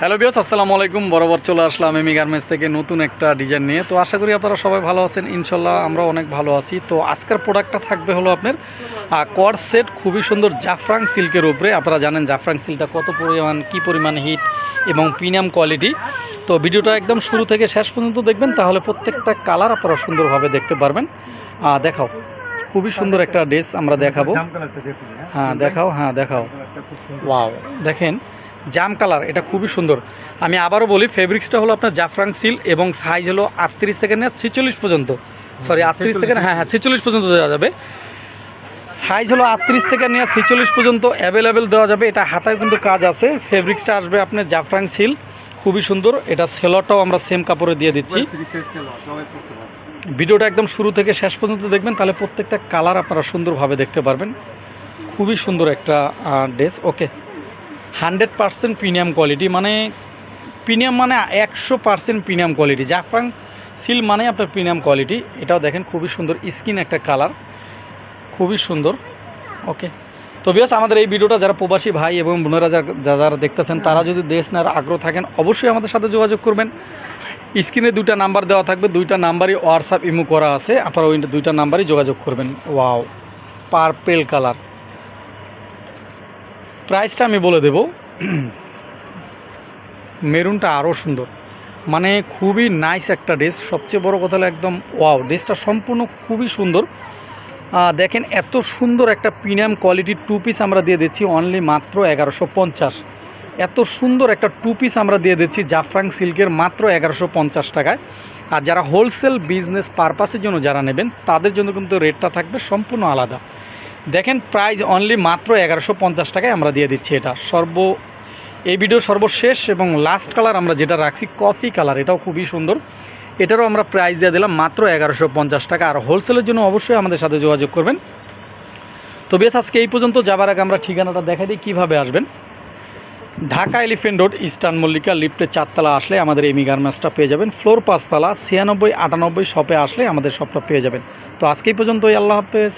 Hello বিয়স আসসালামু আলাইকুম। বরাবর চলে আসলাম এমি গার্মেন্টস থেকে নতুন একটা ডিজাইন নিয়ে। তো আশা করি আপনারা সবাই ভালো আছেন। ইনশাল্লাহ আমরা অনেক ভালো আছি। তো আজকের প্রোডাক্টটা থাকবে হলো আপনার কর সেট খুবই সুন্দর জাফরাং সিল্কের উপরে। আপনারা জানেন জাফরাং সিল্কটা কত পরিমাণ কী পরিমাণ হিট এবং প্রিমিয়াম কোয়ালিটি তো ভিডিওটা একদম শুরু থেকে শেষ পর্যন্ত দেখবেন তাহলে প্রত্যেকটা কালার আপনারা সুন্দরভাবে দেখতে পারবেন। দেখাও। খুবই সুন্দর একটা ড্রেস আমরা দেখাবো। হ্যাঁ। দেখাও হ্যাঁ দেখাও। ওয়াও দেখেন। জাম কালার এটা খুবই সুন্দর। আমি আবারও বলি ফেব্রিক্সটা হলো আপনার জাফরাং সিল এবং সাইজ হলো আটত্রিশ থেকে নিয়ে ছেচল্লিশ পর্যন্ত। সরি আটত্রিশ থেকে হ্যাঁ হ্যাঁ ছেচল্লিশ পর্যন্ত দেওয়া যাবে। সাইজ হলো আটত্রিশ থেকে নিয়ে ছেচল্লিশ পর্যন্ত অ্যাভেলেবেল দেওয়া যাবে। এটা হাতায় কিন্তু কাজ আছে। ফেব্রিক্সটা আসবে আপনার জাফরাং সিল খুবই সুন্দর। এটা সেলরটাও আমরা সেম কাপড়ে দিয়ে দিচ্ছি। ভিডিওটা একদম শুরু থেকে শেষ পর্যন্ত দেখবেন তাহলে প্রত্যেকটা কালার আপনারা সুন্দরভাবে দেখতে পারবেন। খুবই সুন্দর একটা dress okay hundred percent premium quality মানে প্রিমিয়াম মানে একশো পারসেন্ট প্রিমিয়াম কোয়ালিটি। জাফরাং সিল মানে আপনার প্রিমিয়াম কোয়ালিটি। এটাও দেখেন, খুবই সুন্দর স্কিন একটা কালার, খুবই সুন্দর। ওকে। তো বিয়াস আমাদের এই ভিডিওটা যারা প্রবাসী ভাই এবং বোনেরা যা- যা- যারা দেখতেছেন, তারা যদি দেশ নেওয়ার আগ্রহ থাকেন, অবশ্যই আমাদের সাথে যোগাযোগ করবেন। স্ক্রিনে দুইটা নাম্বার দেওয়া থাকবে, দুইটা নাম্বারই হোয়াটসঅ্যাপ ইমো করা আছে। আপনারা ওই দুইটা নাম্বারই যোগাযোগ করবেন। Wow, purple colour. প্রাইসটা আমি বলে দেব। মেরুনটা আরও সুন্দর। মানে খুবই নাইস একটা ড্রেস সবচেয়ে বড় কথা হলো একদম ওয়াও ড্রেসটা সম্পূর্ণ খুবই সুন্দর। দেখেন এত সুন্দর একটা প্রিমিয়াম কোয়ালিটির টু পিস আমরা দিয়ে দিচ্ছি অনলি মাত্র এগারোশো পঞ্চাশ। এত সুন্দর একটা টু পিস আমরা দিয়ে দিচ্ছি জাফরাং সিল্কের মাত্র এগারোশো পঞ্চাশ টাকায়। আর যারা হোলসেল বিজনেস পারপাসের জন্য যারা নেবেন, তাদের জন্য কিন্তু রেটটা থাকবে সম্পূর্ণ আলাদা। দেখেন প্রাইস অনলি মাত্র এগারোশো পঞ্চাশ টাকায় আমরা দিয়ে দিচ্ছি এটা। সর্ব এই ভিডিও সর্বশেষ এবং লাস্ট কালার আমরা যেটা রাখছি কফি কালার এটাও খুবই সুন্দর। এটারও আমরা প্রাইস দিয়ে দিলাম মাত্র এগারোশো পঞ্চাশ টাকা। আর হোলসেলের জন্য অবশ্যই আমাদের সাথে যোগাযোগ করবেন। তো বেশ, আজকে এই পর্যন্ত যাবার আগে আমরা ঠিকানাটা দেখাই দিই, কীভাবে আসবেন? Dhaka Elephant Road, Eastern Mallika লিফটের চারতলা আসলে আমাদের এমি গার্মেন্টসটা পেয়ে যাবেন। ফ্লোর পাঁচতলা, ছিয়ানব্বই আটানব্বই শপে আসলে আমাদের শপটা পেয়ে যাবেন। তো আজকে এই পর্যন্তই, আল্লাহ হাফেজ।